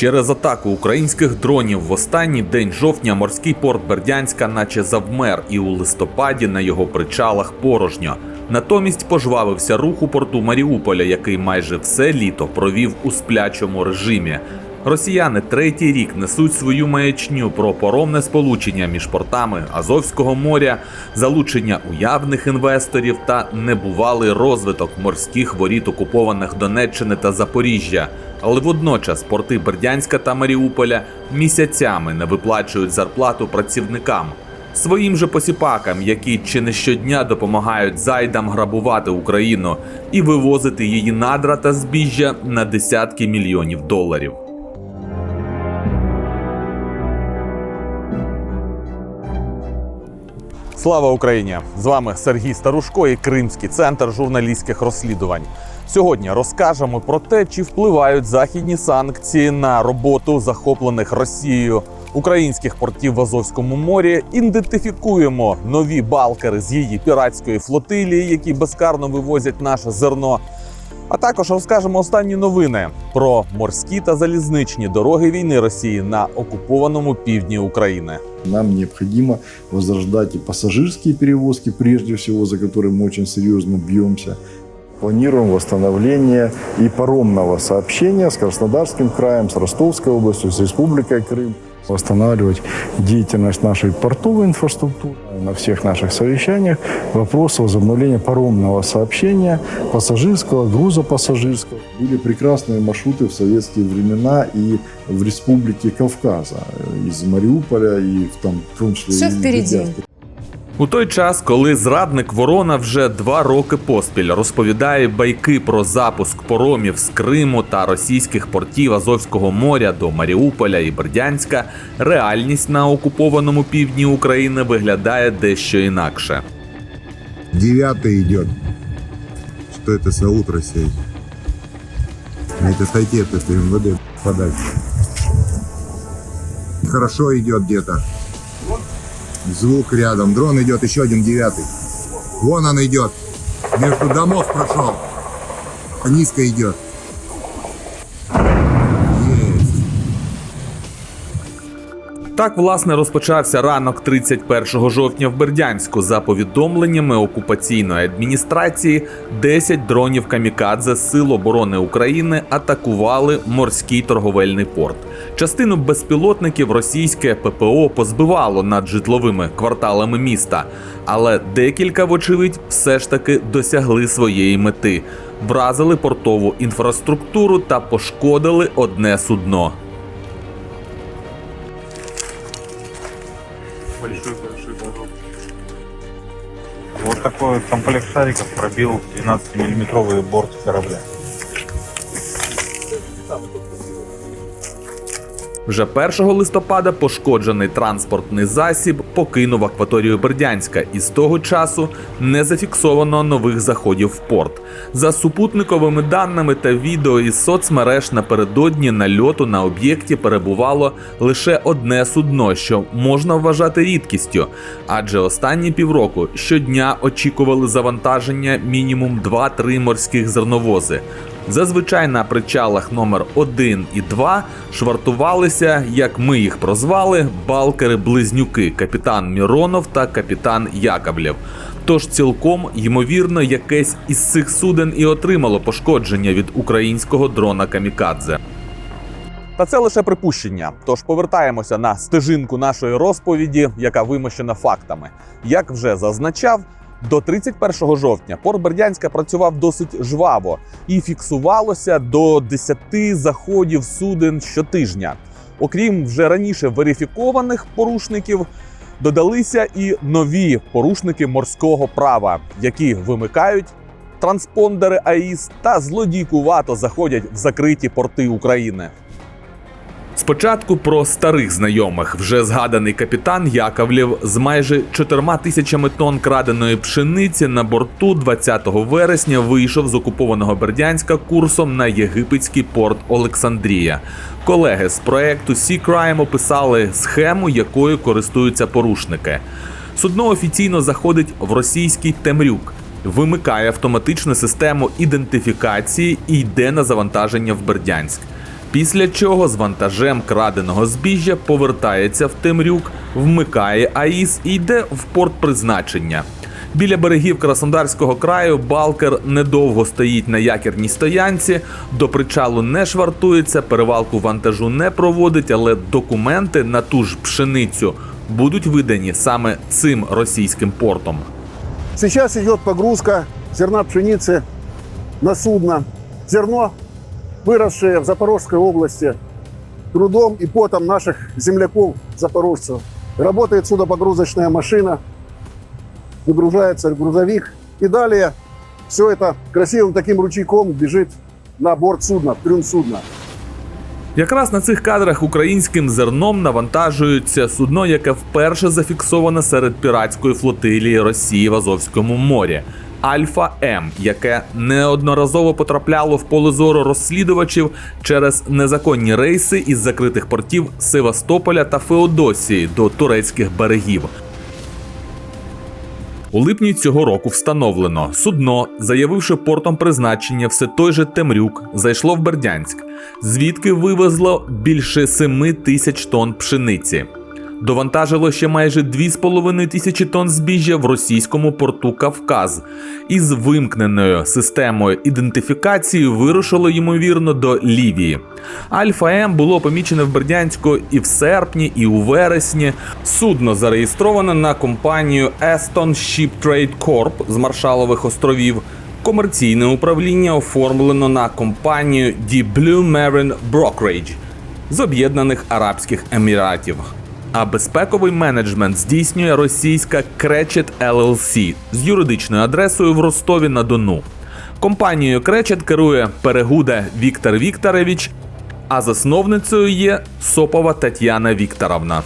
Через атаку українських дронів в останній день жовтня морський порт Бердянська наче завмер, і у листопаді на його причалах порожньо. Натомість пожвавився рух у порту Маріуполя, який майже все літо провів у сплячому режимі. Росіяни третій рік несуть свою маячню про поромне сполучення між портами Азовського моря, залучення уявних інвесторів та небувалий розвиток морських воріт окупованих Донеччини та Запоріжжя. Але водночас порти Бердянська та Маріуполя місяцями не виплачують зарплату працівникам. Своїм же посіпакам, які чи не щодня допомагають зайдам грабувати Україну і вивозити її надра та збіжжя на десятки мільйонів доларів. Слава Україні! З вами Сергій Старушко і Кримський центр журналістських розслідувань. Сьогодні розкажемо про те, чи впливають західні санкції на роботу захоплених Росією українських портів в Азовському морі. Ідентифікуємо нові балкери з її піратської флотилії, які безкарно вивозять наше зерно. А також розкажемо останні новини про морські та залізничні дороги війни Росії на окупованому півдні України. Нам необходимо возрождать и пассажирские перевозки, прежде всего, за которые мы очень серьезно бьемся. Планируем восстановление и паромного сообщения с Краснодарским краем, с Ростовской областью, с Республикой Крым. Восстанавливать деятельность нашей портовой инфраструктуры. На всех наших совещаниях вопрос возобновления паромного сообщения, пассажирского, грузопассажирского. Были прекрасные маршруты в советские времена и в Республике Кавказа, из Мариуполя и в, там, в том числе Всё и в впереди. Бердянске. У той час, коли зрадник Ворона вже два роки поспіль розповідає байки про запуск поромів з Криму та російських портів Азовського моря до Маріуполя і Бердянська, реальність на окупованому півдні України виглядає дещо інакше. Девятый идет. Что это за утро сеть? Это статьи это МВД подальше. Хорошо идет где-то. Звук рядом. Дрон идет, еще один девятый. Вон он идет. Между домов прошел. Низко идет. Так, власне, розпочався ранок 31 жовтня в Бердянську. За повідомленнями окупаційної адміністрації, 10 дронів камікадзе Сил оборони України атакували морський торговельний порт. Частину безпілотників російське ППО позбивало над житловими кварталами міста, але декілька, вочевидь, все ж таки досягли своєї мети, вразили портову інфраструктуру та пошкодили одне судно. Вот такой комплект шариков пробил 12-миллиметровый борт корабля. Вже 1 листопада пошкоджений транспортний засіб покинув акваторію Бердянська, і з того часу не зафіксовано нових заходів в порт. За супутниковими даними та відео із соцмереж напередодні нальоту на об'єкті перебувало лише одне судно, що можна вважати рідкістю, адже останні півроку щодня очікували завантаження мінімум 2-3 морських зерновози. Зазвичай на причалах номер 1 і 2 швартувалися, як ми їх прозвали, балкери-близнюки капітан Міронов та капітан Яковлєв. Тож цілком ймовірно, якесь із цих суден і отримало пошкодження від українського дрона Камікадзе. Та це лише припущення. Тож повертаємося на стежинку нашої розповіді, яка вимощена фактами. Як вже зазначав, до 31 жовтня порт Бердянська працював досить жваво і фіксувалося до 10 заходів суден щотижня. Окрім вже раніше верифікованих порушників, додалися і нові порушники морського права, які вимикають транспондери АІС та злодійкувато заходять в закриті порти України. Спочатку про старих знайомих. Вже згаданий капітан Яковлєв з майже 4 тисячами тонн краденої пшениці на борту 20 вересня вийшов з окупованого Бердянська курсом на єгипетський порт Олександрія. Колеги з проекту Sea Crime описали схему, якою користуються порушники. Судно офіційно заходить в російський Темрюк, вимикає автоматичну систему ідентифікації і йде на завантаження в Бердянськ. Після чого з вантажем краденого збіжжя повертається в Темрюк, вмикає АІС і йде в порт призначення. Біля берегів Краснодарського краю Балкер недовго стоїть на якірній стоянці, до причалу не швартується, перевалку вантажу не проводить, але документи на ту ж пшеницю будуть видані саме цим російським портом. Сейчас идет погрузка зерна пшеницы на судно. Зерно, выросшее в Запорожской области трудом и потом наших земляков, запорожцев. Работает судопогрузочная машина, выгружается грузовик. И далее все это красивым таким ручейком бежит на борт судна, в трюм судна. Якраз на цих кадрах українським зерном навантажується судно, яке вперше зафіксоване серед піратської флотилії Росії в Азовському морі. Альфа М, яке неодноразово потрапляло в поле зору розслідувачів через незаконні рейси із закритих портів Севастополя та Феодосії до турецьких берегів. У липні цього року встановлено судно, заявивши портом призначення все той же Темрюк, зайшло в Бердянськ, звідки вивезло більше 7 тисяч тонн пшениці. Довантажило ще майже 2,5 тисячі тонн збіжжя в російському порту Кавказ. Із вимкненою системою ідентифікації вирушило ймовірно до Лівії. Альфа М було помічене в Бердянську і в серпні, і у вересні. Судно зареєстроване на компанію Aston Ship Trade Corp з Маршалових островів. Комерційне управління оформлено на компанію The Blue Marine Brokerage з Об'єднаних Арабських Еміратів. А безпековий менеджмент здійснює російська Кречет LLC з юридичною адресою в Ростові на Дону. Компанією Кречет керує Перегуда Віктор Вікторович, а засновницею є Сопова Тетяна Вікторовна.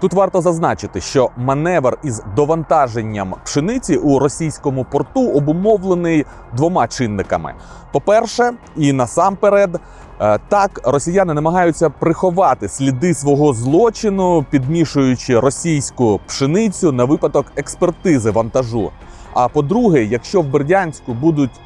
Тут варто зазначити, що маневр із довантаженням пшениці у російському порту обумовлений двома чинниками. По-перше, і насамперед, е, так росіяни намагаються приховати сліди свого злочину, підмішуючи російську пшеницю на випадок експертизи вантажу. А по-друге, якщо в Бердянську будуть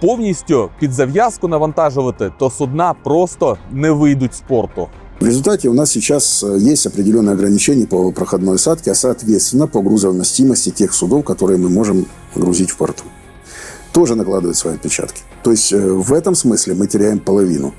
повністю під зав'язку навантажувати, то судна просто не вийдуть з порту. В результате у нас сейчас э, есть определенные ограничения по проходной садке, а соответственно по грузовместимости тех судов, которые мы можем грузить в порту. Тоже накладывает свои отпечатки. То есть э, в этом смысле мы теряем половину.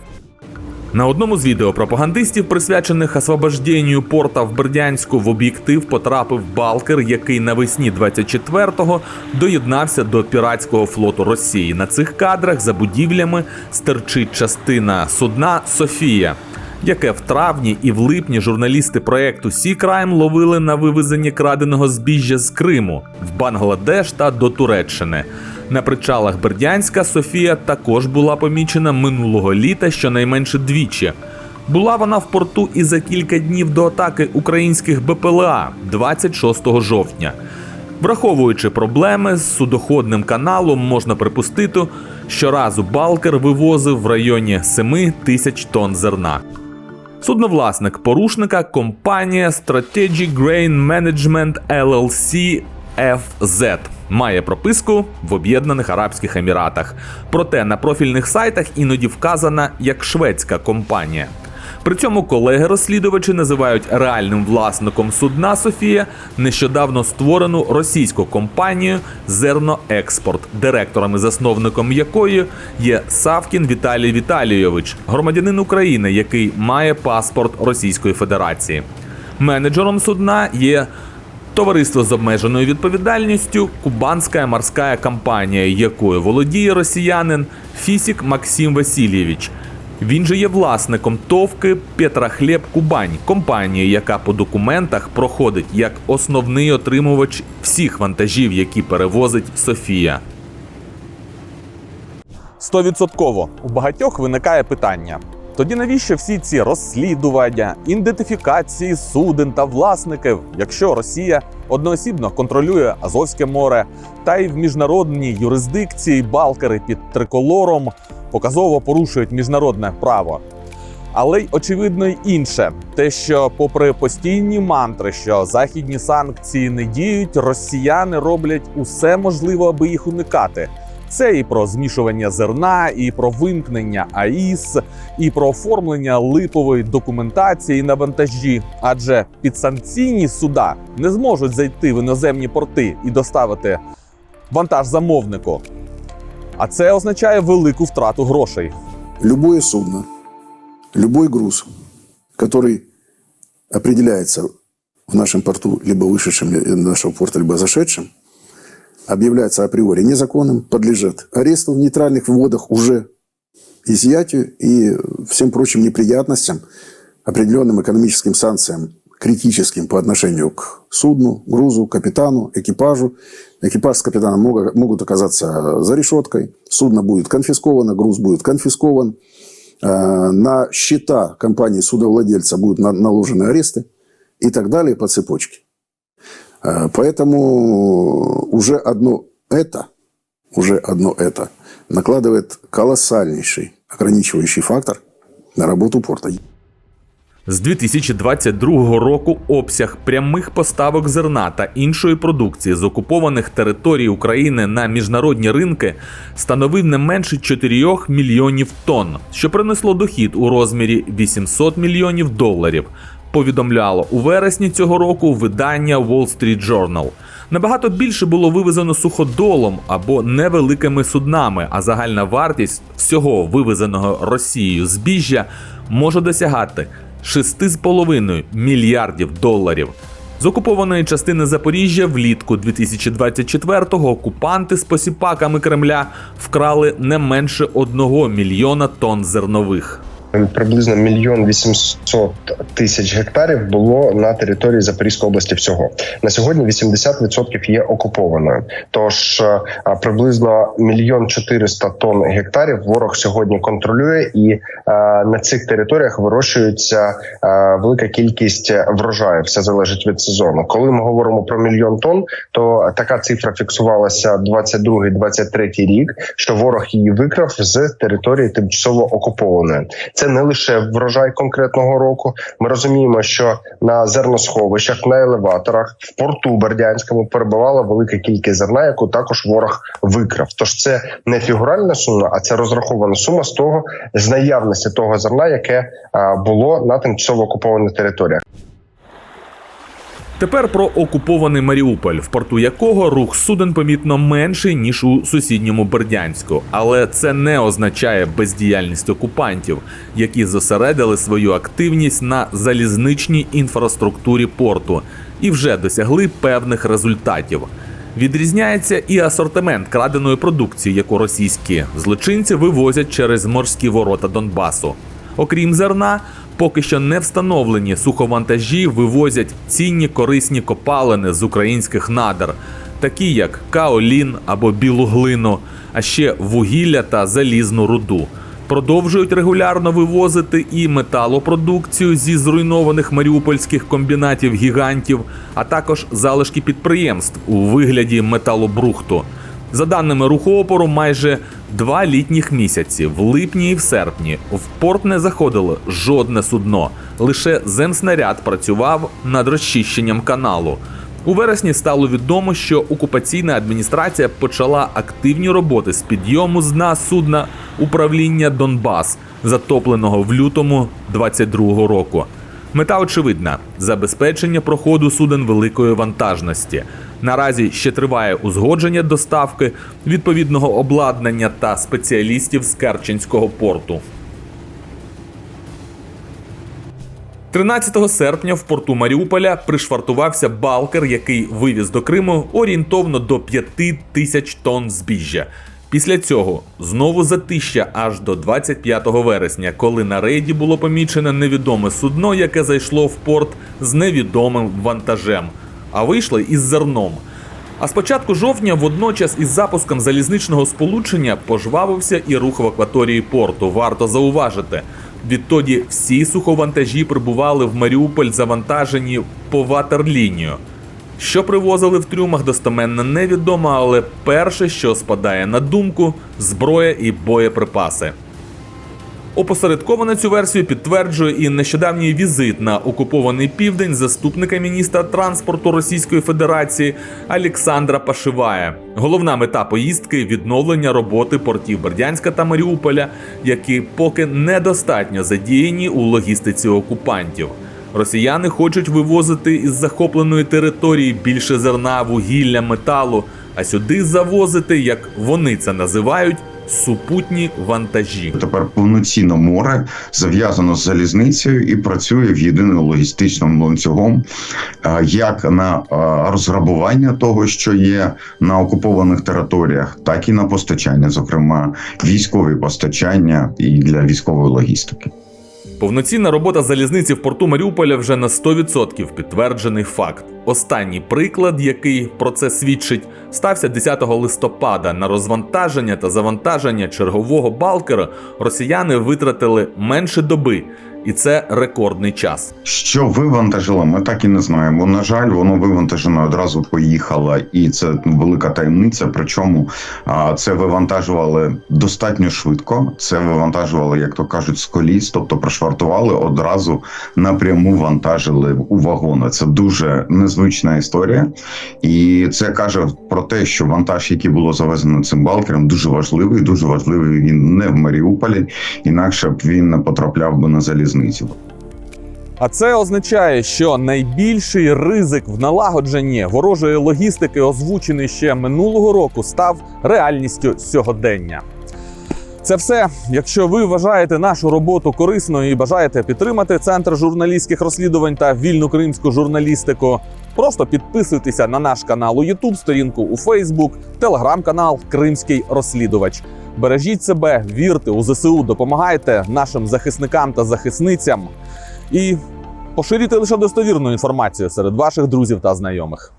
На одному з відео пропагандистів, присвячених освобожденню порта в Бердянську, в об'єктив потрапив Балкер, який навесні 24-го доєднався до піратського флоту Росії. На цих кадрах за будівлями стерчить частина судна Софія. Яке в травні і в липні журналісти проекту Сі Крайм ловили на вивезенні краденого збіжжя з Криму в Бангладеш та до Туреччини. На причалах Бердянська Софія також була помічена минулого літа щонайменше двічі. Була вона в порту і за кілька днів до атаки українських БПЛА 26 жовтня. Враховуючи проблеми з судоходним каналом, можна припустити, що разу Балкер вивозив в районі 7 тисяч тонн зерна. Судновласник порушника компанія Strategic Grain Management LLC FZ має прописку в Об'єднаних Арабських Еміратах. Проте на профільних сайтах іноді вказана як шведська компанія. При цьому колеги-розслідувачі називають реальним власником судна Софія нещодавно створену російську компанію Зерноекспорт, директором і засновником якої є Савкін Віталій Віталійович, громадянин України, який має паспорт Російської Федерації. Менеджером судна є Товариство з обмеженою відповідальністю Кубанська морська компанія, якою володіє росіянин Фісік Максим Васильєвич. Він же є власником товки Петрахлєб Кубань, компанії, яка по документах проходить як основний отримувач всіх вантажів, які перевозить Софія. Стовідсотково у багатьох виникає питання. Тоді навіщо всі ці розслідування, ідентифікації суден та власників, якщо Росія одноосібно контролює Азовське море, та й в міжнародній юрисдикції балкери під триколором показово порушують міжнародне право. Але й очевидно й інше, те, що, попри постійні мантри, що західні санкції не діють, росіяни роблять усе можливе, аби їх уникати. Це і про змішування зерна, і про вимкнення АІС, і про оформлення липової документації на вантажі. Адже підсанкційні суда не зможуть зайти в іноземні порти і доставити вантаж замовнику. А це означає велику втрату грошей. Любое судно, любой груз, который определяется в нашем порту, либо вышедшем из нашего порта, либо зашедшем, объявляется априори незаконным, подлежит аресту в нейтральных водах уже, изъятию и всем прочим неприятностям, определенным экономическим санкциям, критическим по отношению к судну, грузу, капитану, экипажу. Экипаж с капитаном могут, оказаться за решеткой, судно будет конфисковано, груз будет конфискован, Э, на счета компании судовладельца будут на- наложены аресты и так далее по цепочке. Э, Поэтому уже одно это, уже одно это накладывает колоссальнейший ограничивающий фактор на работу порта. З 2022 року обсяг прямих поставок зерна та іншої продукції з окупованих територій України на міжнародні ринки становив не менше 4 мільйонів тонн, що принесло дохід у розмірі 800 мільйонів доларів. Повідомляло у вересні цього року видання Wall Street Journal. Набагато більше було вивезено суходолом або невеликими суднами, а загальна вартість всього вивезеного Росією збіжжя може досягати 6,5 мільярдів доларів. З окупованої частини Запоріжжя влітку 2024-го окупанти з посіпаками Кремля вкрали не менше 1 мільйона тонн зернових. Приблизно мільйон вісімсот тисяч гектарів було на території Запорізької області. Всього на сьогодні 80% є окупованою. Тож е, приблизно мільйон чотириста тонн гектарів ворог сьогодні контролює, і е, на цих територіях вирощується е, велика кількість врожаю. Все залежить від сезону. Коли ми говоримо про мільйон тонн, то така цифра фіксувалася 22-23 рік. Що ворог її викрав з території тимчасово окупованої. Це не лише врожай конкретного року. Ми розуміємо, що на зерносховищах, на елеваторах, в порту Бердянському перебувала велика кількість зерна, яку також ворог викрав. Тож це не фігуральна сума, а це розрахована сума з того з наявності того зерна, яке було на тимчасово окупованих територіях. Тепер про окупований Маріуполь, в порту якого рух суден помітно менший ніж у сусідньому Бердянську. Але це не означає бездіяльність окупантів, які зосередили свою активність на залізничній інфраструктурі порту і вже досягли певних результатів. Відрізняється і асортимент краденої продукції, яку російські злочинці вивозять через морські ворота Донбасу. Окрім зерна, поки що не встановлені суховантажі вивозять цінні корисні копалини з українських надр, такі як каолін або білу глину, а ще вугілля та залізну руду. Продовжують регулярно вивозити і металопродукцію зі зруйнованих маріупольських комбінатів гігантів, а також залишки підприємств у вигляді металобрухту. За даними рухоопору, майже два літніх місяці в липні і в серпні в порт не заходило жодне судно. Лише земснаряд працював над розчищенням каналу. У вересні стало відомо, що окупаційна адміністрація почала активні роботи з підйому з дна судна управління Донбас, затопленого в лютому 22-го року. Мета очевидна забезпечення проходу суден великої вантажності. Наразі ще триває узгодження доставки відповідного обладнання та спеціалістів з Керченського порту. 13 серпня в порту Маріуполя пришвартувався балкер, який вивіз до Криму орієнтовно до 5 тисяч тонн збіжжя. Після цього знову затища аж до 25 вересня, коли на рейді було помічене невідоме судно, яке зайшло в порт з невідомим вантажем, а вийшли із зерном. А з початку жовтня, водночас із запуском залізничного сполучення, пожвавився і рух в акваторії порту. Варто зауважити. Відтоді всі суховантажі прибували в Маріуполь завантажені по ватерлінію. Що привозили в трюмах, достеменно невідомо, але перше, що спадає на думку, зброя і боєприпаси. Опосередковано цю версію підтверджує і нещодавній візит на окупований південь заступника міністра транспорту Російської Федерації Олександра Пашивая. Головна мета поїздки відновлення роботи портів Бердянська та Маріуполя, які поки недостатньо задіяні у логістиці окупантів. Росіяни хочуть вивозити із захопленої території більше зерна, вугілля, металу, а сюди завозити, як вони це називають, супутні вантажі. Тепер повноцінно море зав'язано з залізницею і працює в єдиному логістичному ланцюгом, е, як на е, розграбування того, що є на окупованих територіях, так і на постачання, зокрема військові постачання і для військової логістики. Повноцінна робота залізниці в порту Маріуполя вже на 100% підтверджений факт. Останній приклад, який про це свідчить, стався 10 листопада. На розвантаження та завантаження чергового балкера росіяни витратили менше доби, і це рекордний час. Що вивантажило, ми так і не знаємо. На жаль, воно вивантажено одразу поїхало, і це велика таємниця. Причому це вивантажували достатньо швидко. Це вивантажували, як то кажуть, з коліс, тобто пришвартували одразу напряму вантажили у вагони. Це дуже незвична історія, і це каже про те, що вантаж, який було завезено цим балкером, дуже важливий. Дуже важливий він не в Маріуполі, інакше б він не потрапляв би на залізницю. А це означає, що найбільший ризик в налагодженні ворожої логістики, озвучений ще минулого року, став реальністю сьогодення. Це все. Якщо ви вважаєте нашу роботу корисною і бажаєте підтримати центр журналістських розслідувань та вільну кримську журналістику, просто підписуйтеся на наш канал у YouTube, сторінку у Facebook, телеграм-канал Кримський розслідувач. Бережіть себе, вірте у ЗСУ, допомагайте нашим захисникам та захисницям і поширюйте лише достовірну інформацію серед ваших друзів та знайомих.